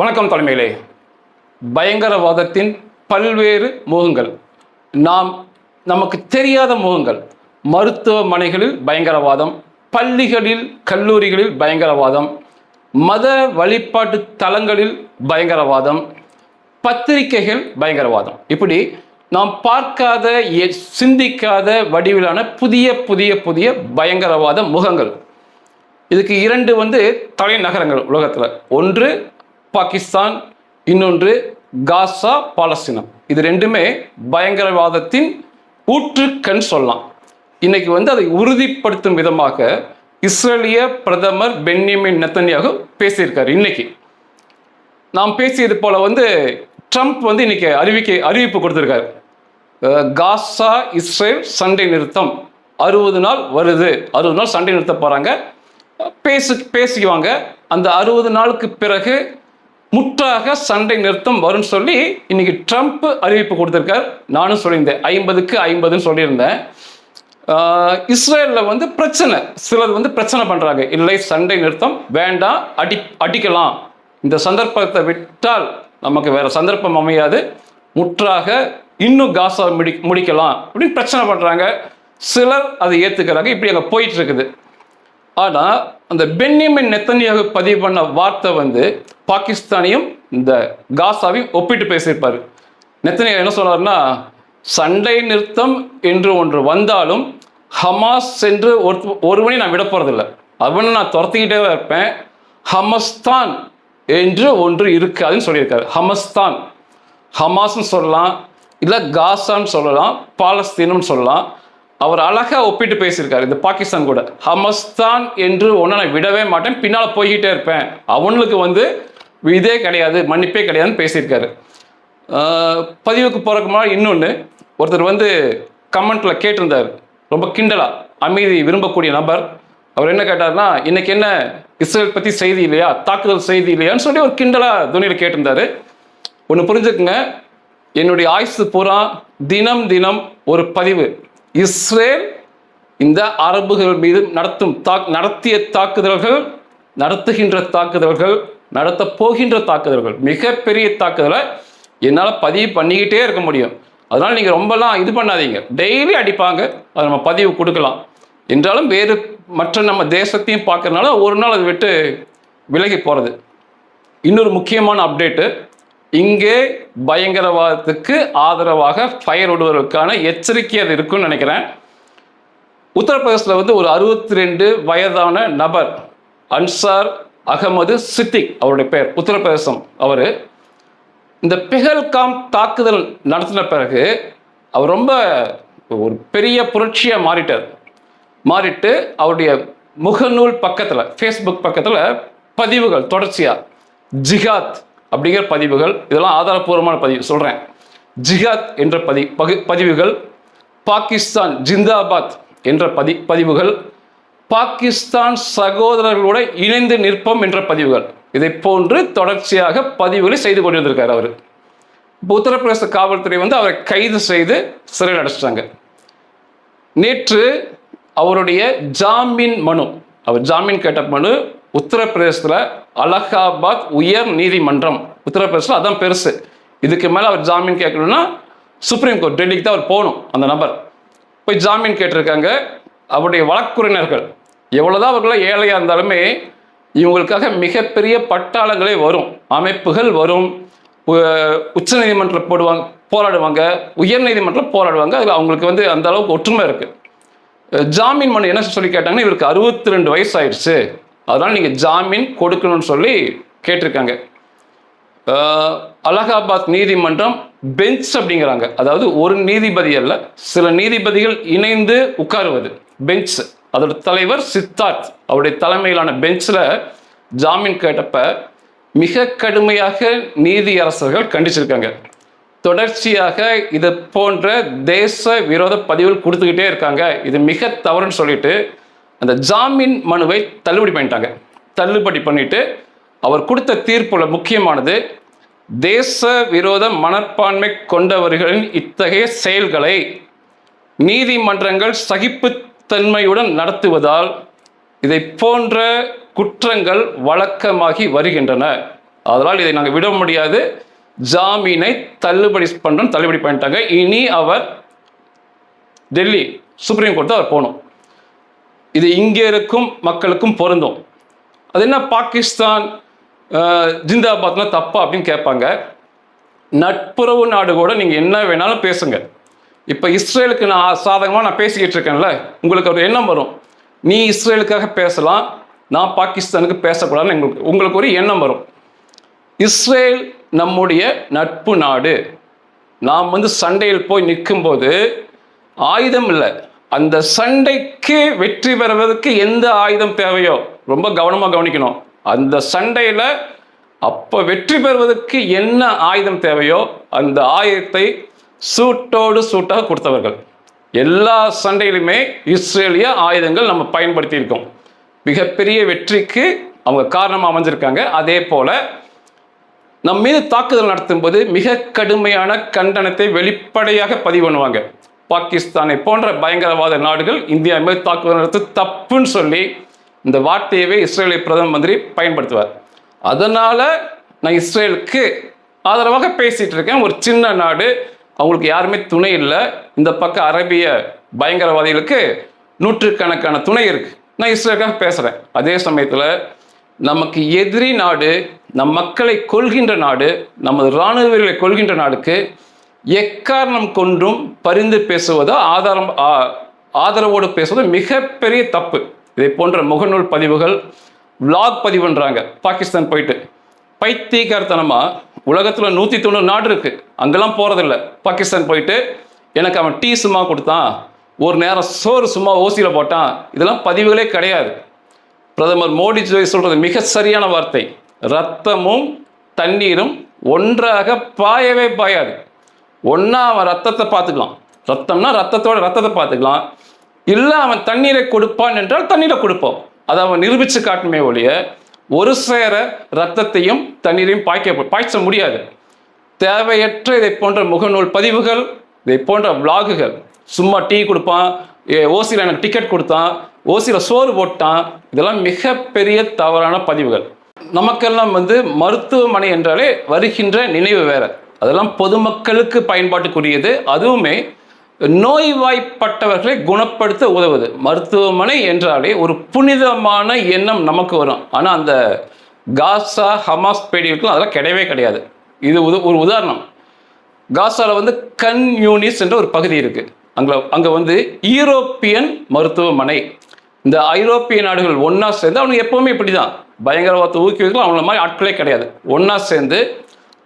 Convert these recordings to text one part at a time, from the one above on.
வணக்கம் தலைமையிலே. பயங்கரவாதத்தின் பல்வேறு முகங்கள். நாம் நமக்கு தெரியாத முகங்கள். மருத்துவமனைகளில் பயங்கரவாதம் பள்ளிகளில் கல்லூரிகளில் பயங்கரவாதம் மத வழிபாட்டு தலங்களில் பயங்கரவாதம் பத்திரிகைகள் பயங்கரவாதம். இப்படி நாம் பார்க்காத சிந்திக்காத வடிவிலான புதிய புதிய புதிய பயங்கரவாத முகங்கள். இதுக்கு இரண்டு வந்து தலைநகரங்கள் உலகத்தில். ஒன்று பாகிஸ்தான் இன்னொன்று காசா பாலஸ்தீனம். இது ரெண்டுமே பயங்கரவாதத்தின் ஊற்றுக்கண் சொல்லலாம். இன்னைக்கு வந்து அதை உறுதிப்படுத்தும் விதமாக இஸ்ரேலிய பிரதமர் பென்யமின் நெத்தனியாக பேசியிருக்காரு இன்னைக்கு. நாம் பேசியது போல வந்து ட்ரம்ப் வந்து இன்னைக்கு அறிவிக்கை அறிவிப்பு கொடுத்துருக்காரு. காசா இஸ்ரேல் சண்டை நிறுத்தம். அறுபது நாள் வருது. அறுபது நாள் சண்டை நிறுத்த போகிறாங்க பேசு பேசிக்குவாங்க. அந்த அறுபது நாளுக்கு பிறகு முற்றாக சண்டை நிறுத்தம் வரும்னு சொல்லி இன்னைக்கு ட்ரம்ப் அறிவிப்பு கொடுத்திருக்கார். நானும் சொல்லியிருந்தேன். ஐம்பதுக்கு ஐம்பதுன்னு சொல்லியிருந்தேன். இஸ்ரேலில் வந்து பிரச்சனை. சிலர் வந்து பிரச்சனை பண்ணுறாங்க இல்லை சண்டை நிறுத்தம் வேண்டாம். அடி அடிக்கலாம். இந்த சந்தர்ப்பத்தை விட்டால் நமக்கு வேற சந்தர்ப்பம் அமையாது. முற்றாக இன்னும் காசா முடி முடிக்கலாம் அப்படின்னு பிரச்சனை பண்ணுறாங்க சிலர் அதை ஏற்றுக்கிறாங்க இப்படி அங்கே போயிட்டு இருக்குது. ஆனால் அந்த பென்னிமின் நெத்தனியாக பதிவு பண்ண வார்த்தை வந்து பாகிஸ்தானையும் இந்த காசாவையும் ஒப்பிட்டு பேசியிருப்பார். நெத்தனியாக என்ன சொன்னார்னா சண்டை நிறுத்தம் என்று ஒன்று வந்தாலும் ஹமாஸ் என்று ஒரு ஒருவனை நான் விட போறதில்லை. அவனை நான் துரத்திக்கிட்டே தான் இருப்பேன். ஹமஸ்தான் என்று ஒன்று இருக்காதுன்னு சொல்லியிருக்காரு. ஹமஸ்தான். ஹமாஸ்ன்னு சொல்லலாம் இல்லை காசான்னு சொல்லலாம் பாலஸ்தீனம்னு சொல்லலாம். அவர் அழகாக ஒப்பிட்டு பேசியிருக்காரு இந்த பாகிஸ்தான் கூட. ஹமஸ்தான் என்று ஒன்றை நான் விடவே மாட்டேன் பின்னால் போய்கிட்டே இருப்பேன். அவனுக்கு வந்து இதே கிடையாது மன்னிப்பே கிடையாதுன்னு பேசியிருக்காரு. பதிவுக்கு போகிறக்கு முன்னாடி இன்னொன்று ஒருத்தர் வந்து கமெண்ட்டில் கேட்டிருந்தார் ரொம்ப கிண்டலா அமைதி விரும்பக்கூடிய நபர். அவர் என்ன கேட்டார்னா இன்னைக்கு என்ன இஸ்ரேல் பற்றி செய்தி இல்லையா? தாக்குதல் செய்தி இல்லையான்னு சொல்லி ஒரு கிண்டலா துணியில் கேட்டிருந்தாரு. ஒன்று புரிஞ்சுக்குங்க என்னுடைய ஆயுசு பூரா தினம் தினம் ஒரு பதிவு. இஸ்ரேல் இந்த அரபுகள் மீது நடத்தும் தாக் நடத்திய தாக்குதல்கள் நடத்துகின்ற தாக்குதல்கள் நடத்த போகின்ற தாக்குதல்கள் மிகப்பெரிய தாக்குதலை என்னால் பதிவு பண்ணிக்கிட்டே இருக்க முடியும். அதனால் நீங்கள் ரொம்பலாம் இது பண்ணாதீங்க. டெய்லி அடிப்பாங்க. அதை நம்ம பதிவு கொடுக்கலாம். என்றாலும் வேறு மற்ற நம்ம தேசத்தையும் பார்க்கறனால ஒரு நாள் அதை விட்டு விலகி போகிறது இன்னொரு முக்கியமான அப்டேட்டு இங்கே பயங்கரவாதத்துக்கு ஆதரவாக ஃபயர் விடுவதற்கான எச்சரிக்கை அது இருக்குன்னு நினைக்கிறேன். உத்தரப்பிரதேசத்தில் வந்து ஒரு அறுபத்தி ரெண்டு வயதான நபர் அன்சார் அகமது சித்திக் அவருடைய பெயர் உத்தரப்பிரதேசம் அவர். இந்த பெஹல்காம் தாக்குதல் நடத்தின பிறகு அவர் ரொம்ப ஒரு பெரிய புரட்சியாக மாறிட்டார். மாறிட்டு அவருடைய முகநூல் பக்கத்தில் ஃபேஸ்புக் பக்கத்தில் பதிவுகள் தொடர்ச்சியாக ஜிகாத் அப்படிங்கிற பதிவுகள் இதெல்லாம் ஆதாரப்பூர்வமான பதிவு சொல்கிறேன் ஜிகாத் என்ற பதி பகு பதிவுகள் பாகிஸ்தான் ஜிந்தாபாத் என்ற பதி பதிவுகள் பாகிஸ்தான் சகோதரர்களோட இணைந்து நிற்போம் என்ற பதிவுகள். இதை போன்று தொடர்ச்சியாக பதிவுகளை செய்து கொண்டிருந்திருக்கார் அவர். இப்போ உத்தரப்பிரதேச காவல்துறை வந்து அவரை கைது செய்து சிறையில் அடைச்சிட்டாங்க. நேற்று அவருடைய ஜாமீன் மனு அவர் ஜாமீன் கேட்ட மனு உத்தரப்பிரதேசத்தில் அலகாபாத் உயர் நீதிமன்றம். உத்தரப்பிரதேசத்தில் அதான் பெருசு. இதுக்கு மேலே அவர் ஜாமீன் கேட்கணும்னா சுப்ரீம் கோர்ட் டெல்லிக்கு தான் அவர் போகணும் அந்த நபர். போய் ஜாமீன் கேட்டிருக்காங்க. அவருடைய வழக்குரைஞர்கள் எவ்வளோதான் அவர்களாம் ஏழையாக இருந்தாலுமே இவங்களுக்காக மிகப்பெரிய பட்டாளங்களே வரும். அமைப்புகள் வரும். உச்ச நீதிமன்றம் போடுவாங்க போராடுவாங்க. உயர் நீதிமன்றம் போராடுவாங்க. அதில் அவங்களுக்கு வந்து அந்த அளவுக்கு ஒற்றுமை இருக்குது ஜாமீன் மனு என்ன சொல்லி கேட்டாங்கன்னா இவருக்கு அறுபத்தி ரெண்டு வயசு ஆயிடுச்சு அதனால் நீங்கள் ஜாமீன் கொடுக்கணும்னு சொல்லி கேட்டிருக்காங்க. அலகாபாத் நீதிமன்றம் பெஞ்ச் அப்படிங்கிறாங்க. அதாவது ஒரு நீதிபதி அல்ல சில நீதிபதிகள் இணைந்து உட்காருவது. பெஞ்ச். அதோட தலைவர் சித்தார்த். அவருடைய தலைமையிலான பெஞ்சில் ஜாமீன் கேட்டப்ப மிக கடுமையாக நீதியரசர்கள் கண்டிச்சிருக்காங்க. தொடர்ச்சியாக இது போன்ற தேச விரோத பதிவுகள் கொடுத்துக்கிட்டே இருக்காங்க. இது மிக தவறுன்னு சொல்லிட்டு அந்த ஜாமீன் மனுவை தள்ளுபடி பண்ணிட்டாங்க. தள்ளுபடி பண்ணிட்டு அவர் கொடுத்த தீர்ப்புல முக்கியமானது தேச விரோத மனப்பான்மை கொண்டவர்களின் இத்தகைய செயல்களை நீதிமன்றங்கள் சகிப்புத்தன்மையுடன் நடத்துவதால் இதை போன்ற குற்றங்கள் வழக்கமாகி வருகின்றன. அதனால் இதை நாங்கள் விட முடியாது. ஜாமீனை தள்ளுபடி பண்ணுறோம் தள்ளுபடி பண்ணிட்டாங்க. இனி அவர் டெல்லி சுப்ரீம் கோர்ட்டு அவர் போகணும். இது இங்கே இருக்கும் மக்களுக்கும் பொருந்தும். அது என்ன பாகிஸ்தான் ஜிந்தாபாத்னா தப்பா அப்படின்னு கேட்பாங்க. நட்புறவு நாடு கூட நீங்கள் என்ன வேணாலும் பேசுங்க. இப்போ இஸ்ரேலுக்கு நான் சாதகமாக நான் பேசிக்கிட்டு இருக்கேன்ல உங்களுக்கு ஒரு எண்ணம் வரும். நீ இஸ்ரேலுக்காக பேசலாம் நான் பாகிஸ்தானுக்கு பேசக்கூடாதுன்னு எங்களுக்கு உங்களுக்கு ஒரு எண்ணம் வரும். இஸ்ரேல் நம்முடைய நட்பு நாடு. நாம் வந்து சண்டையில் போய் நிற்கும்போது ஆயுதம் இல்லை. அந்த சண்டைக்கு வெற்றி பெறுவதற்கு எந்த ஆயுதம் தேவையோ ரொம்ப கவனமாக கவனிக்கணும். அந்த சண்டையில் அப்போ வெற்றி பெறுவதற்கு என்ன ஆயுதம் தேவையோ அந்த ஆயுதத்தை சூட்டோடு சூட்டாக கொடுத்தவர்கள். எல்லா சண்டையிலுமே இஸ்ரேலிய ஆயுதங்கள் நம்ம பயன்படுத்தியிருக்கோம். மிகப்பெரிய வெற்றிக்கு அவங்க காரணமாக அமைஞ்சிருக்காங்க. அதே போல் நம் மீது தாக்குதல் நடத்தும்போது மிக கடுமையான கண்டனத்தை வெளிப்படையாக பதிவு பண்ணுவாங்க. பாகிஸ்தானை போன்ற பயங்கரவாத நாடுகள் இந்தியா மீது தாக்குதல் நடத்து தப்புன்னு சொல்லி இந்த வார்த்தையவே இஸ்ரேலிய பிரதம மந்திரி பயன்படுத்துவார். அதனால் நான் இஸ்ரேலுக்கு ஆதரவாக பேசிகிட்டு இருக்கேன். ஒரு சின்ன நாடு. அவங்களுக்கு யாருமே துணை இல்லை. இந்த பக்கம் அரபிய பயங்கரவாதிகளுக்கு நூற்றுக்கணக்கான துணை இருக்குது நான் இஸ்ரேலுக்காக பேசுகிறேன் அதே சமயத்தில் நமக்கு எதிரி நாடு நம் மக்களை கொள்கின்ற நாடு நமது இராணுவ வீரர்களை கொள்கின்ற நாடுக்கு எக்காரணம் கொண்டும் பரிந்து பேசுவதோ ஆதாரம் ஆதரவோடு பேசுவதோ மிகப்பெரிய தப்பு. இதை போன்ற முகநூல் பதிவுகள் விளாக் பதிவுன்றாங்க. பாகிஸ்தான் போயிட்டு. பைத்தியக்காரத்தனமாக உலகத்தில் நூற்றி தொண்ணூறு நாடு இருக்குது அங்கெல்லாம் போகிறதில்ல பாகிஸ்தான் போயிட்டு எனக்கு அவன் டீ சும்மா கொடுத்தான். ஒரு நேரம் சோறு சும்மா ஓசியில் போட்டான். இதெல்லாம் பதிவுகளே கிடையாது. பிரதமர் மோடி சொல்கிறது மிக சரியான வார்த்தை. ரத்தமும் தண்ணீரும் ஒன்றாக பாயவே பாயாது. ஒன்றா அவன் ரத்தத்தை பார்த்துக்கலாம். ரத்தம்னா ரத்தத்தோட ரத்தத்தை பார்த்துக்கலாம். இல்லை அவன் தண்ணீரை கொடுப்பான் என்றால் தண்ணீரை கொடுப்போம். அதை அவன் நிரூபித்து காட்டுமே ஒழிய ஒரு சேர ரத்தத்தையும் தண்ணீரையும் பாய்க்க பாய்ச்ச முடியாது. தேவையற்ற இதை போன்ற முகநூல் பதிவுகள் இதை போன்ற விளாகுகள் சும்மா டீ கொடுப்பான் ஓசியில் எனக்கு டிக்கெட் கொடுத்தான் ஓசியில் சோறு போட்டான் இதெல்லாம் மிகப்பெரிய தவறான பதிவுகள். நமக்கெல்லாம் வந்து மருத்துவமனை என்றாலே வருகின்ற நினைவு வேற. அதெல்லாம் பொதுமக்களுக்கு பயன்பாட்டுக்குரியது. அதுவுமே நோய்வாய்ப்பட்டவர்களை குணப்படுத்த உதவுது. மருத்துவமனை என்றாலே ஒரு புனிதமான எண்ணம் நமக்கு வரும். ஆனால் அந்த காசா ஹமாஸ் பேடிகளுக்கும் அதெல்லாம் கிடையவே கிடையாது. இது உத- ஒரு உதாரணம். காசாவில் வந்து கன் யூனிஸ் என்ற ஒரு பகுதி இருக்குது அங்கே அங்கே வந்து ஈரோப்பியன் மருத்துவமனை. இந்த ஐரோப்பிய நாடுகள் ஒன்றா சேர்ந்து அவங்க எப்போவுமே இப்படி தான் பயங்கரவாதத்தை ஊக்குவிக்கலாம் அவங்கள மாதிரி ஆட்களே கிடையாது. ஒன்றா சேர்ந்து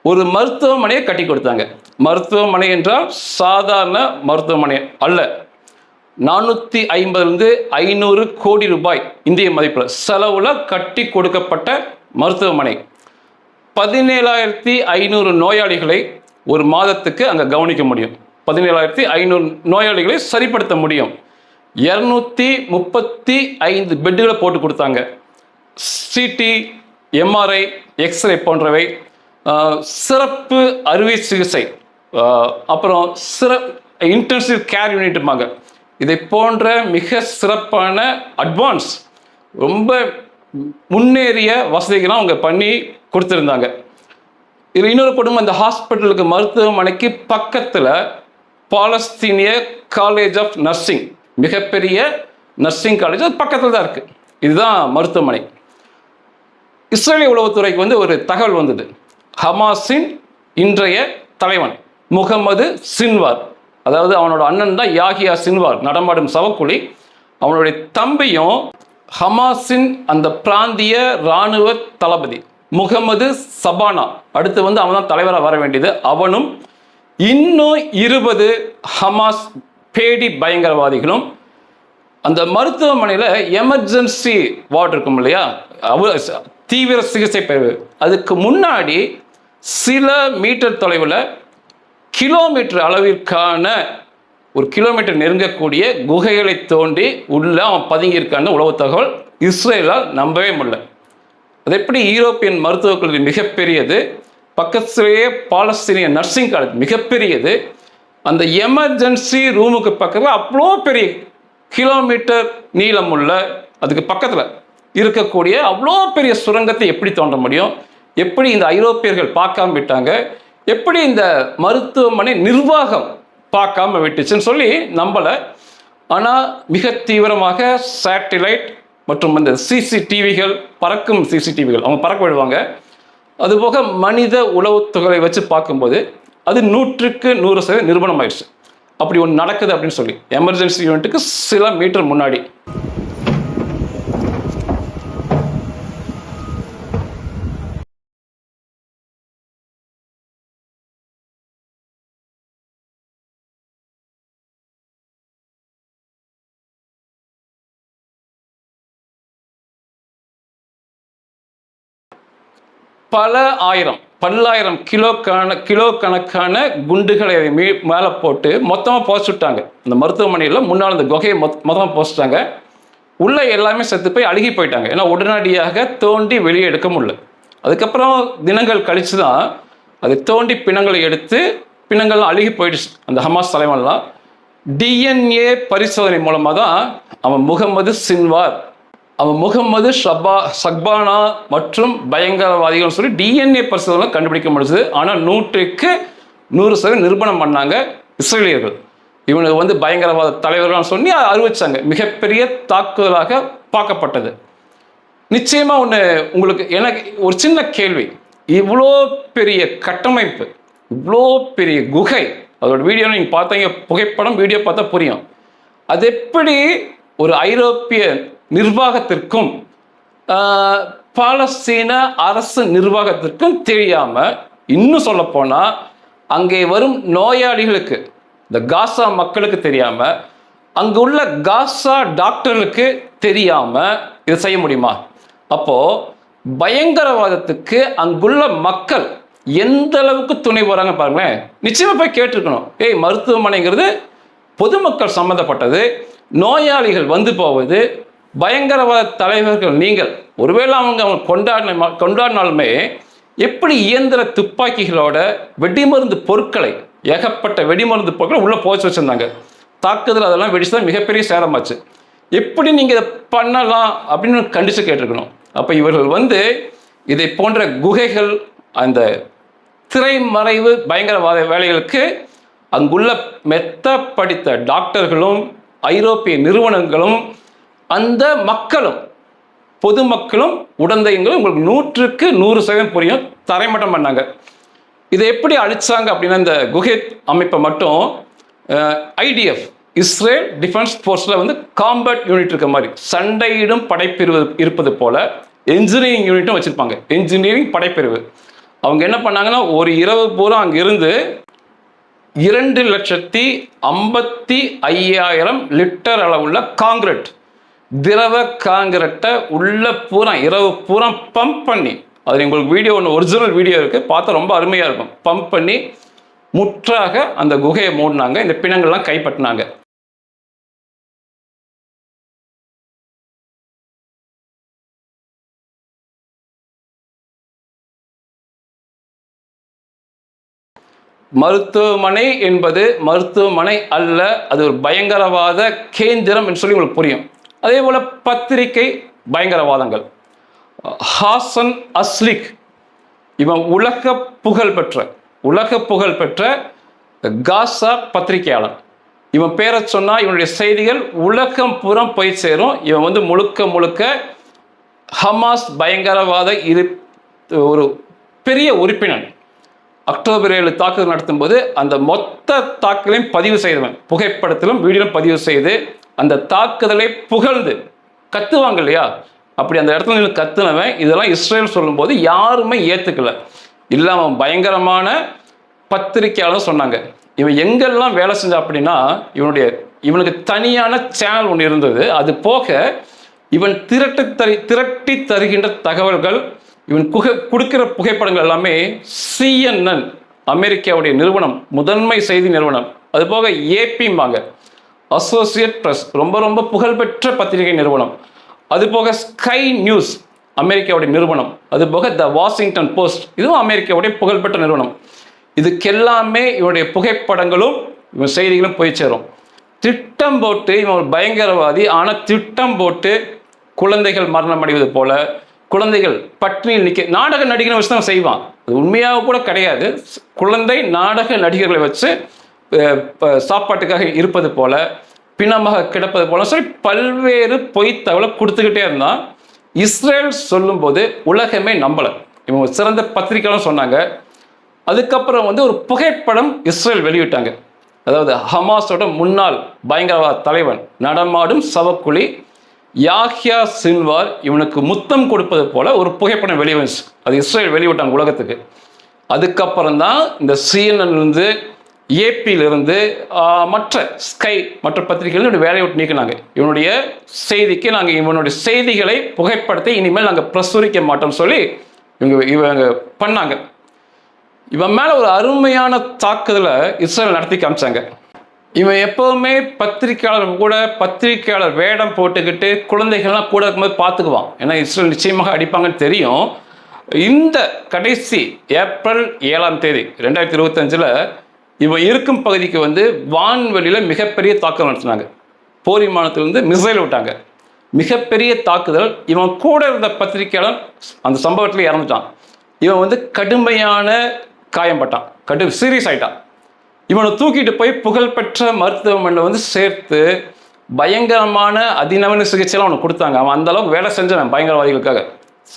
ஒரு மருத்துவமனையை கட்டி கொடுத்தாங்க. மருத்துவமனை என்றால் சாதாரண மருத்துவமனை அல்ல. நானூற்றி ஐம்பதுலேருந்து ஐநூறு கோடி ரூபாய் இந்திய மதிப்பில் செலவுல கட்டி கொடுக்கப்பட்ட மருத்துவமனை. பதினேழாயிரத்தி ஐநூறு நோயாளிகளை ஒரு மாதத்துக்கு அங்கே கவனிக்க முடியும். பதினேழாயிரத்தி ஐநூறு நோயாளிகளை சரிப்படுத்த முடியும். இரநூத்தி முப்பத்தி ஐந்து பெட்டுகளை போட்டு கொடுத்தாங்க. சிடி எம்ஆர்ஐ எக்ஸ்ரே போன்றவை சிறப்பு அறுவை சிகிச்சை. அப்புறம் சிற இன்டென்சிவ் கேர் யூனிட்டுமாங்க இதை போன்ற மிக சிறப்பான அட்வான்ஸ் ரொம்ப முன்னேறிய வசதிகள்லாம் அவங்க பண்ணி கொடுத்துருந்தாங்க. இது இன்னொரு குடும்பம் இந்த ஹாஸ்பிட்டலுக்கு மருத்துவமனைக்கு பக்கத்தில் பாலஸ்தீனிய காலேஜ் ஆஃப் நர்சிங் மிகப்பெரிய நர்சிங் காலேஜ் அது பக்கத்தில் தான் இருக்குது இதுதான் மருத்துவமனை. இஸ்ரேலிய உளவுத்துறைக்கு வந்து ஒரு தகவல் வந்தது. ஹமாஸின் இன்றைய தலைவன் முகமது சின்வார். அதாவது அவனோட அண்ணன் தான் யாகியா சின்வார் நடமாடும் சவக்குழி. அவனுடைய தம்பியும் ஹமாஸின் அந்த பிராந்திய இராணுவ தளபதி முகமது சபானா. அடுத்து வந்து அவன் தான் தலைவராக வர வேண்டியது. அவனும் இன்னும் இருபது ஹமாஸ் பேடி பயங்கரவாதிகளும் அந்த மருத்துவமனையில் எமர்ஜென்சி வார்டு இருக்கும் இல்லையா? அவ தீவிர சிகிச்சை பிரிவு அதுக்கு முன்னாடி சில மீட்டர் தொலைவில் கிலோமீட்டர் அளவிற்கான ஒரு கிலோமீட்டர் நெருங்கக்கூடிய குகைகளை தோண்டி உள்ள அவன் பதுங்கியிருக்கான உளவு தகவல் இஸ்ரேலால் நம்பவே முடியல. அது எப்படி ஈரோப்பியன் மருத்துவக் கல்லூரி மிகப்பெரியது? பக்கத்திலேயே பாலஸ்தீனிய நர்சிங் காலேஜ் மிகப்பெரியது. அந்த எமர்ஜென்சி ரூமுக்கு பக்கத்தில் அவ்வளோ பெரிய கிலோமீட்டர் நீளம் உள்ள அதுக்கு பக்கத்தில் இருக்கக்கூடிய அவ்வளோ பெரிய சுரங்கத்தை எப்படி தோண்ட முடியும்? எப்படி இந்த ஐரோப்பியர்கள் பார்க்காம விட்டாங்க? எப்படி இந்த மருத்துவமனை நிர்வாகம் பார்க்காம விட்டுச்சுன்னு சொல்லி நம்மளை ஆனால் மிக தீவிரமாக சேட்டிலைட் மற்றும் அந்த சிசிடிவிகள் பறக்கும் சிசிடிவிகள் அவங்க பறக்க விடுவாங்க. அதுபோக மனித உளவுத்துறை வச்சு பார்க்கும்போது அது நூற்றுக்கு நூறு சதவீதம் நிறுவனம் ஆயிடுச்சு அப்படி ஒன்று நடக்குது அப்படின்னு சொல்லி எமர்ஜென்சி யூனிட்டுக்கு சில மீட்டர் முன்னாடி. பல ஆயிரம் பல்லாயிரம் கிலோ கண கிலோ கணக்கான குண்டுகளை மீ மேலே போட்டு மொத்தமாக போச்சுட்டாங்க இந்த மருத்துவமனையில் முன்னால் இந்த குகையை மொத் மொத்தமாக போச்சுட்டாங்க உள்ளே எல்லாமே செத்து போய் அழுகி போயிட்டாங்க. ஏன்னா உடனடியாக தோண்டி வெளியே எடுக்க முடியல. அதுக்கப்புறம் தினங்கள் கழித்து தான் அதை தோண்டி பிணங்களை எடுத்து பிணங்கள்லாம் அழுகி போயிடுச்சு. அந்த ஹமாஸ் தலைவன்லாம். டிஎன்ஏ பரிசோதனை மூலமாக தான் அவன் முகமது சின்வார் அவன் முகமது ஷபா சக்பானா மற்றும் பயங்கரவாதிகள் சொல்லி டிஎன்ஏ பரிசோதனை கண்டுபிடிக்க முடிஞ்சது. ஆனால் நூற்றுக்கு நூறு சதவீதம் நிரூபணம் பண்ணாங்க இஸ்ரேலியர்கள். இவனுக்கு வந்து பயங்கரவாத தலைவர்கள்னு சொல்லி அறிவிச்சாங்க. மிகப்பெரிய தாக்குதலாக பார்க்கப்பட்டது. நிச்சயமாக ஒன்று உங்களுக்கு எனக்கு ஒரு சின்ன கேள்வி. இவ்வளோ பெரிய கட்டமைப்பு இவ்வளோ பெரிய குகை அதோட வீடியோ நீங்கள் பார்த்தீங்க புகைப்படம் வீடியோ பார்த்தா புரியும். அது எப்படி ஒரு ஐரோப்பிய நிர்வாகத்திற்கும் பாலஸ்தீன அரசு நிர்வாகத்திற்கும் தெரியாம இன்னும் சொல்ல போனா அங்கே வரும் நோயாளிகளுக்கு இந்த காசா மக்களுக்கு தெரியாம அங்க உள்ள காசா டாக்டர்களுக்கு தெரியாம இதை செய்ய முடியுமா? அப்போ பயங்கரவாதத்துக்கு அங்குள்ள மக்கள் எந்த அளவுக்கு துணை போறாங்க பாருங்களேன். நிச்சயமா போய் கேட்டிருக்கணும். ஏய் மருத்துவமனைங்கிறது பொதுமக்கள் சம்மந்தப்பட்டது நோயாளிகள் வந்து போவது பயங்கரவாத தலைவர்கள் நீங்கள். ஒருவேளை அவங்க அவங்க கொண்டாடின கொண்டாடினாலுமே எப்படி இயந்திர துப்பாக்கிகளோட வெடிமருந்து பொருட்களை ஏகப்பட்ட வெடிமருந்து பொருட்களை உள்ளே போச்சு வச்சிருந்தாங்க. தாக்குதல் அதெல்லாம் வெடிச்சு தான் மிகப்பெரிய சேரமாச்சு எப்படி நீங்கள் இதை பண்ணலாம் அப்படின்னு கண்டிச்சு கேட்டிருக்கணும். அப்போ இவர்கள் வந்து இதை போன்ற குகைகள் அந்த திரைமறைவு பயங்கரவாத வேலைகளுக்கு அங்குள்ள மெத்த படித்த டாக்டர்களும் ஐரோப்பிய நிறுவனங்களும் அந்த மக்களும் பொதுமக்களும் உடந்தைங்களும் உங்களுக்கு நூற்றுக்கு நூறு சதவீதம் புரியும். தரைமட்டம் பண்ணாங்க. இதை எப்படி அழிச்சாங்க அப்படின்னா இந்த குகை அமைப்பை மட்டும் ஐடிஎஃப் இஸ்ரேல் டிஃபென்ஸ் ஃபோர்ஸில் வந்து காம்பேட் யூனிட் இருக்க மாதிரி சண்டையிடும் படைப்பிரிவு இருப்பது போல என்ஜினியரிங் யூனிட்டும் வச்சுருப்பாங்க. என்ஜினியரிங் படைப்பிரிவு. அவங்க என்ன பண்ணாங்கன்னா ஒரு இரவு பூரா அங்கே இருந்து இரண்டு லட்சத்தி ஐம்பத்தி ஐயாயிரம் லிட்டர் அளவுள்ள காங்கிரட் திரவ காங்கிரட்டை உள்ள பூரா இரவு பூரா பம்ப் பண்ணி அதில் உங்களுக்கு வீடியோ ஒன்று ஒரிஜினல் வீடியோ இருக்குது பார்த்தா ரொம்ப அருமையாக இருக்கும். பம்ப் பண்ணி முற்றாக அந்த குகையை மூடினாங்க இந்த பிணங்கள்லாம் கைப்பற்றினாங்க. மருத்துவமனை என்பது மருத்துவமனை அல்ல அது ஒரு பயங்கரவாத கேந்திரம் என்று சொல்லி உங்களுக்கு புரியும். அதே போல் பத்திரிகை பயங்கரவாதங்கள். ஹாசன் அஸ்லிக் இவன் உலக புகழ் பெற்ற உலக புகழ் பெற்ற காசா பத்திரிகையாளர். இவன் பேரை சொன்னால் இவனுடைய செய்திகள் உலகம் புறம் போய் சேரும். இவன் வந்து முழுக்க முழுக்க ஹமாஸ் பயங்கரவாத இரு ஒரு பெரிய உறுப்பினர். அக்டோபர் ஏழு தாக்குதல் நடத்தும் போது அந்த மொத்த தாக்குதலையும் பதிவு செய்தவன். புகைப்படத்திலும் வீடியோலும் பதிவு செய்து அந்த தாக்குதலை புகழ்ந்து. கத்துவாங்க இல்லையா? அப்படி அந்த இடத்துல நின்று கத்துனவன் இதெல்லாம் இஸ்ரேல் சொல்லும்போது யாருமே ஏற்றுக்கல இல்லாமல் பயங்கரமான பத்திரிக்கையாளர் சொன்னாங்க. இவன் எங்கெல்லாம் வேலை செஞ்சா அப்படின்னா இவனுடைய இவனுக்கு தனியான சேனல் ஒன்று இருந்தது. அது போக இவன் திரட்டு தரி திரட்டி தருகின்ற தகவல்கள் இவன் குகை கொடுக்கிற புகைப்படங்கள் எல்லாமே சிஎன்என் அமெரிக்காவுடைய நிறுவனம் முதன்மை செய்தி நிறுவனம். அது போக ஏபிம்பாங்க அசோசியேட் ப்ரெஸ் ரொம்ப ரொம்ப புகழ்பெற்ற பத்திரிகை நிறுவனம். அது போக ஸ்கை நியூஸ் அமெரிக்காவுடைய நிறுவனம். அது போக த வாஷிங்டன் போஸ்ட் இதுவும் அமெரிக்காவுடைய புகழ்பெற்ற நிறுவனம். இதுக்கெல்லாமே இவருடைய புகைப்படங்களும் இவன் செய்திகளும் போய் சேரும். திட்டம் போட்டு இவன் ஒரு பயங்கரவாதி ஆனால் திட்டம் போட்டு குழந்தைகள் மரணம் அடைவது போல குழந்தைகள் பட்டினியில் நிற்க நாடக நடிகரை வச்சு தான் செய்வான். அது உண்மையாக கூட கிடையாது. குழந்தை நாடக நடிகர்களை வச்சு சாப்பாட்டுக்காக இருப்பது போல பிணமாக கிடப்பது போல சொல்லி பல்வேறு பொய் தகவலை கொடுத்துக்கிட்டே இருந்தான். இஸ்ரேல் சொல்லும்போது உலகமே நம்பலை. இவங்க சிறந்த பத்திரிக்கையாளர் சொன்னாங்க. அதுக்கப்புறம் வந்து ஒரு புகைப்படம் இஸ்ரேல் வெளியிட்டாங்க. அதாவது ஹமாஸோட முன்னாள் பயங்கரவாத தலைவன் நடமாடும் சவக்குழி யாஹியா சின்வார் இவனுக்கு முத்தம் கொடுப்பது போல ஒரு புகைப்படம் வெளிவந்துச்சு. அது இஸ்ரேல் வெளியிட்டாங்க உலகத்துக்கு. அதுக்கப்புறம் தான் இந்த CNN வந்து ஏபியிலிருந்து மற்ற ஸ்கை மற்ற பத்திரிகைகள் இவனுடைய வேலையை விட்டு நீக்கினாங்க. இவனுடைய செய்திக்கு நாங்கள் இவனுடைய செய்திகளை புகைப்படத்தை இனிமேல் நாங்கள் பிரசுரிக்க மாட்டோம்னு சொல்லி இவங்க இவங்க பண்ணாங்க. இவன் மேலே ஒரு அருமையான தாக்குதலை இஸ்ரேல் நடத்தி காமிச்சாங்க. இவன் எப்போவுமே பத்திரிக்கையாளர் கூட பத்திரிக்கையாளர் வேடம் போட்டுக்கிட்டு குழந்தைகள்லாம் கூட இருக்கும்போது பார்த்துக்குவான். ஏன்னா இஸ்ரேல் நிச்சயமாக அடிப்பாங்கன்னு தெரியும். இந்த கடைசி ஏப்ரல் ஏழாம் தேதி ரெண்டாயிரத்தி இருபத்தஞ்சில் இவன் இருக்கும் பகுதிக்கு வந்து வான்வெளியில் மிகப்பெரிய தாக்குதல் நடத்தினாங்க. போர் விமானத்திலிருந்து மிசைல் விட்டாங்க. மிகப்பெரிய தாக்குதல். இவன் கூட இருந்த பத்திரிகையாளர் அந்த சம்பவத்தில் இறந்துட்டான். இவன் வந்து கடுமையான காயம்பட்டான் கடு சீரியஸ் ஆயிட்டான். இவனை தூக்கிட்டு போய் புகழ்பெற்ற மருத்துவமனையில் வந்து சேர்த்து பயங்கரமான அதிநவீன சிகிச்சைலாம் அவனுக்கு கொடுத்தாங்க. அவன் அந்த அளவுக்கு வேலை செஞ்சவன் பயங்கரவாதிகளுக்காக.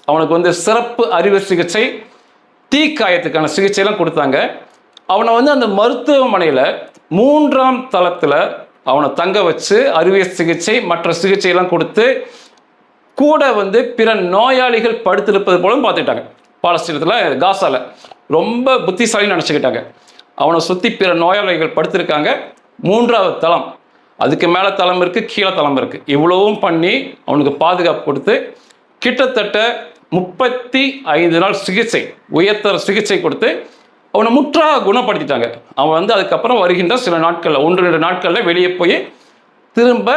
அவனுக்கு வந்து சிறப்பு அறுவை சிகிச்சை தீக்காயத்துக்கான சிகிச்சைலாம் கொடுத்தாங்க. அவனை வந்து அந்த மருத்துவமனையில் மூன்றாம் தளத்தில் அவனை தங்க வச்சு அறுவை சிகிச்சை மற்ற சிகிச்சையெல்லாம் கொடுத்து கூட வந்து பிற நோயாளிகள் படுத்திருப்பது போலும் பார்த்துக்கிட்டாங்க. பாலஸ்தீனத்தில் காசாவில் ரொம்ப புத்திசாலின்னு நினச்சிக்கிட்டாங்க. அவனை சுற்றி பிற நோயாளிகள் படுத்திருக்காங்க. மூன்றாவது தளம். அதுக்கு மேலே தளம் இருக்குது கீழே தளம் இருக்குது இவ்வளவும் பண்ணி அவனுக்கு பாதுகாப்பு கொடுத்து கிட்டத்தட்ட முப்பத்தி ஐந்து நாள் சிகிச்சை உயர்த்தர சிகிச்சை கொடுத்து அவனை முற்றாக குணப்படுத்திட்டாங்க. அவன் வந்து அதுக்கப்புறம் வருகின்ற சில நாட்களில் ஒன்று ரெண்டு நாட்களில் வெளியே போய் திரும்ப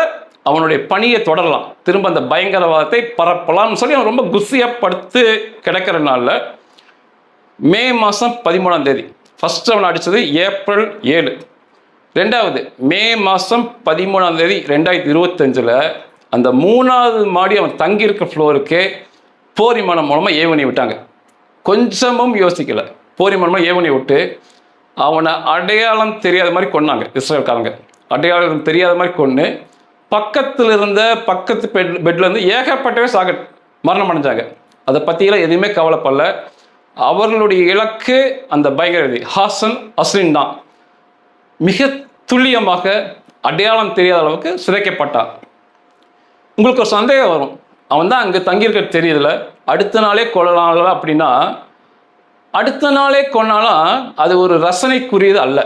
அவனுடைய பணியை தொடரலாம். திரும்ப அந்த பயங்கரவாதத்தை பரப்பலாம்னு சொல்லி அவன் ரொம்ப குஸ்தியாக படுத்து கிடக்கிற நாளில் மே மாதம் பதிமூணாம் தேதி. ஃபர்ஸ்ட் அவன் அடித்தது ஏப்ரல் ஏழு. ரெண்டாவது மே மாதம் பதிமூணாம் தேதி ரெண்டாயிரத்தி இருபத்தஞ்சில் அந்த மூணாவது மாடி அவன் தங்கியிருக்க ஃப்ளோருக்கு போர் விமானம் மூலமாக ஏவனி விட்டாங்க. கொஞ்சமும் யோசிக்கலை. போரி விமானமாக ஏவனை விட்டு அவனை அடையாளம் தெரியாத மாதிரி கொன்னாங்க இஸ்ரேல்காரங்க அடையாளம் தெரியாத மாதிரி கொன்று பக்கத்தில் இருந்த பக்கத்து பெட் பெட்லேருந்து ஏகப்பட்டவே சாக மரணம் அடைஞ்சாங்க. அதை பற்றியெல்லாம் எதுவுமே கவலைப்படல. அவர்களுடைய இலக்கு அந்த பயங்கரவாதி ஹாசன் அஸ்ரின் தான். மிக துல்லியமாக அடையாளம் தெரியாத அளவுக்கு சிதைக்கப்பட்டான். உங்களுக்கு ஒரு சந்தேகம் வரும். அவன் தான் அங்கே தங்கியிருக்க தெரியல அடுத்த நாளே கொள்ளலாம் அப்படின்னா அடுத்த நாளே கொண்டாலும் அது ஒரு ரசனைக்குரியது அல்ல.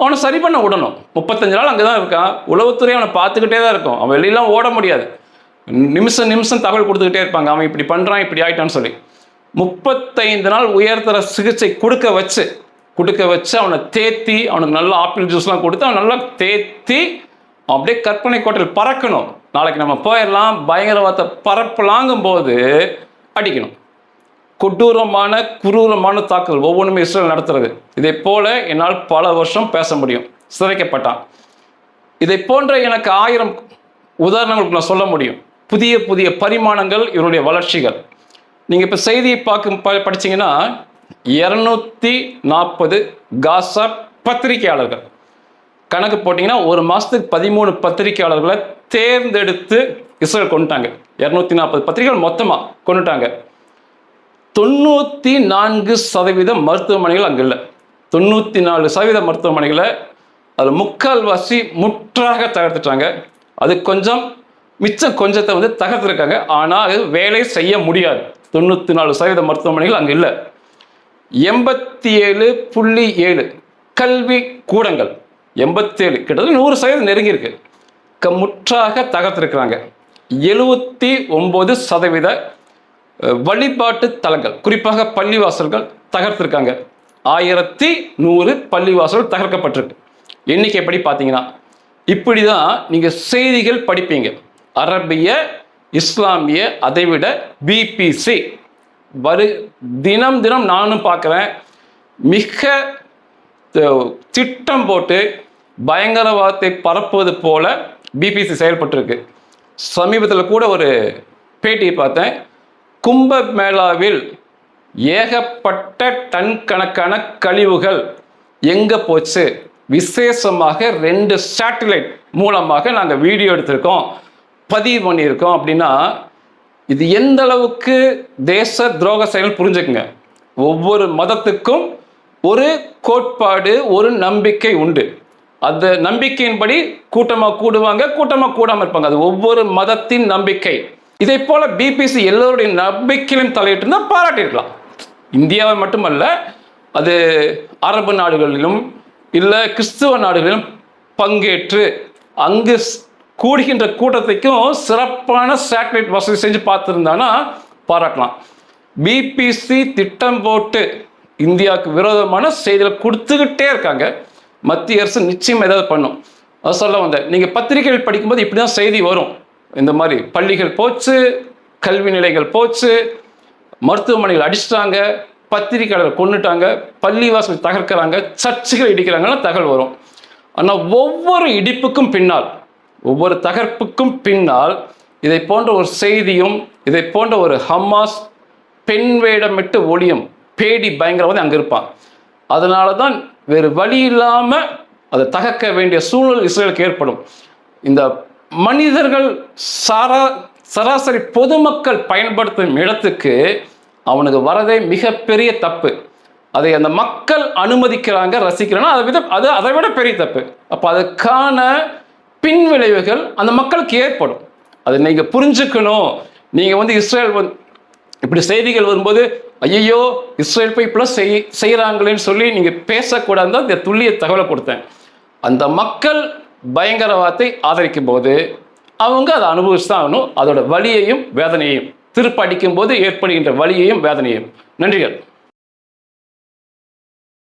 அவனை சரி பண்ண விடணும். முப்பத்தஞ்சு நாள் அங்கே தான் இருக்கான். உளவுத்துறை அவனை பார்த்துக்கிட்டே தான் இருக்கும். அவன் வெளியெல்லாம் ஓட முடியாது. நிமிஷம் நிமிஷம் தகவல் கொடுத்துக்கிட்டே இருப்பாங்க. அவன் இப்படி பண்ணுறான் இப்படி ஆயிட்டான்னு சொல்லி. முப்பத்தைந்து நாள் உயர்தர சிகிச்சை கொடுக்க வச்சு கொடுக்க வச்சு அவனை தேத்தி அவனுக்கு நல்ல ஆப்பிள் ஜூஸ்லாம் கொடுத்து அவன் நல்லா தேத்தி அப்படியே கற்பனை கோட்டையில் பறக்கணும். நாளைக்கு நம்ம போயிடலாம். பயங்கரவாதத்தை பரப்பலாங்கும் போது அடிக்கணும். கொடூரமான குரூரமான தாக்குதல் ஒவ்வொன்றுமே இஸ்ரேல் நடத்துறது. இதை போல என்னால் பல வருஷம் பேச முடியும். சிதைக்கப்பட்டான். இதை போன்ற எனக்கு ஆயிரம் உதாரணங்களுக்கு நான் சொல்ல முடியும். புதிய புதிய பரிமாணங்கள் இவருடைய வளர்ச்சிகள். நீங்கள் இப்போ செய்தியை பார்க்கும் ப படிச்சீங்கன்னா இரநூத்தி நாற்பது காசா பத்திரிகையாளர்கள். கணக்கு போட்டிங்கன்னா ஒரு மாதத்துக்கு பதிமூணு பத்திரிகையாளர்களை தேர்ந்தெடுத்து இஸ்ரேல் கொண்டுட்டாங்க. இரநூத்தி நாற்பது பத்திரிகைகள் மொத்தமாக கொண்டுட்டாங்க. தொண்ணூற்றி நான்கு சதவீத மருத்துவமனைகள் அங்கே இல்லை தொண்ணூற்றி நாலு சதவீத மருத்துவமனைகளை அதில் முக்கால்வாசி முற்றாக தகர்த்துட்டாங்க. அது கொஞ்சம் மிச்சம் கொஞ்சத்தை வந்து தகர்த்துருக்காங்க. ஆனால் அது வேலை செய்ய முடியாது. தொண்ணூற்றி நாலு சதவீத மருத்துவமனைகள் அங்கே இல்லை. எண்பத்தி ஏழு புள்ளி ஏழு கல்வி கூடங்கள். எண்பத்தேழு கிட்டத்தட்ட நூறு சதவீதம் நெருங்கியிருக்கு. க முற்றாக தகர்த்துருக்குறாங்க. எழுபத்தி ஒம்பது சதவீத வழிபாட்டு தலங்கள் குறிப்பாக பள்ளிவாசல்கள் தகர்த்திருக்காங்க. ஆயிரத்தி நூறு பள்ளிவாசல் தகர்க்கப்பட்டிருக்கு. எண்ணிக்கை எப்படி பார்த்தீங்கன்னா இப்படி தான் நீங்கள் செய்திகள் படிப்பீங்க. அரபிய இஸ்லாமிய அதைவிட பிபிசி வரு தினம் தினம் நானும் பார்க்குறேன் மிக திட்டம் போட்டு பயங்கரவாதத்தை பரப்புவது போல பிபிசி செயல்பட்டிருக்கு. சமீபத்தில் கூட ஒரு பேட்டியை பார்த்தேன். கும்பமேளாவில் ஏகப்பட்ட டன் கணக்கான கழிவுகள் எங்கே போச்சு? விசேஷமாக ரெண்டு சேட்டலைட் மூலமாக நாங்கள் வீடியோ எடுத்திருக்கோம். பதிவு பண்ணியிருக்கோம் அப்படின்னா இது எந்த அளவுக்கு தேச துரோக செயல் புரிஞ்சுக்குங்க. ஒவ்வொரு மதத்துக்கும் ஒரு கோட்பாடு ஒரு நம்பிக்கை உண்டு. அந்த நம்பிக்கையின்படி கூட்டமாக கூடுவாங்க கூட்டமாக கூடாமல் இருப்பாங்க. அது ஒவ்வொரு மதத்தின் நம்பிக்கை. இதை போல பிபிசி எல்லோருடைய நம்பிக்கையிலும் தலையிட்டு இருந்தால் பாராட்டியிருக்கலாம். இந்தியாவை மட்டுமல்ல அது அரபு நாடுகளிலும் இல்லை கிறிஸ்துவ நாடுகளிலும் பங்கேற்று அங்கு கூடுகின்ற கூட்டத்தைக்கும் சிறப்பான சேட்டலைட் வசதி செஞ்சு பார்த்துருந்தானா பாராட்டலாம். பிபிசி திட்டம் போட்டு இந்தியாவுக்கு விரோதமான செய்திகளை கொடுத்துக்கிட்டே இருக்காங்க. மத்திய அரசு நிச்சயம் ஏதாவது பண்ணும். அது சொல்ல வந்தேன். நீங்கள் பத்திரிகைகள் படிக்கும்போது இப்படி தான் செய்தி வரும். இந்த மாதிரி பள்ளிகள் போச்சு கல்வி நிலைகள் போச்சு மருத்துவமனைகள் அடிச்சிட்டாங்க பத்திரிகையாளர் கொண்டுட்டாங்க பள்ளிவாசல் தகர்க்கிறாங்க சர்ச்சுகள் இடிக்கிறாங்கன்னா தகவல் வரும். ஆனால் ஒவ்வொரு இடிப்புக்கும் பின்னால் ஒவ்வொரு தகர்ப்புக்கும் பின்னால் இதை போன்ற ஒரு செய்தியும் இதை போன்ற ஒரு ஹமாஸ் பெண் வேடமிட்டு ஒளியும் பேடி பயங்கரவாதி அங்கே இருப்பான். அதனால தான் வேறு வழி இல்லாமல் அதை தகர்க்க வேண்டிய சூழல் இஸ்ரேலுக்கு ஏற்படும். இந்த மனிதர்கள் சாரா சராசரி பொதுமக்கள் பயன்படுத்தும் இடத்துக்கு அவனுக்கு வரதே மிகப்பெரிய தப்பு. அதை அந்த மக்கள் அனுமதிக்கிறாங்க ரசிக்கிறாங்க. அதை விட அது அதை விட பெரிய தப்பு. அப்போ அதுக்கான பின்விளைவுகள் அந்த மக்களுக்கு ஏற்படும். அதை நீங்கள் புரிஞ்சுக்கணும். நீங்கள் வந்து இஸ்ரேல் வந்து இப்படி செய்திகள் வரும்போது ஐயோ இஸ்ரேல் போய் இப்படிலாம் செய் செய்கிறாங்களேன்னு சொல்லி நீங்கள் பேசக்கூடாது இந்த துல்லிய தகவலை கொடுத்தேன். அந்த மக்கள் பயங்கரவாதத்தை ஆதரிக்கும் போது அவங்க அதை அனுபவிச்சு தான் ஆகணும். அதோட வலியையும் வேதனையையும் திருப்ப அடிக்கும் போது ஏற்படுகின்ற வலியையும் வேதனையையும். நன்றிகள்.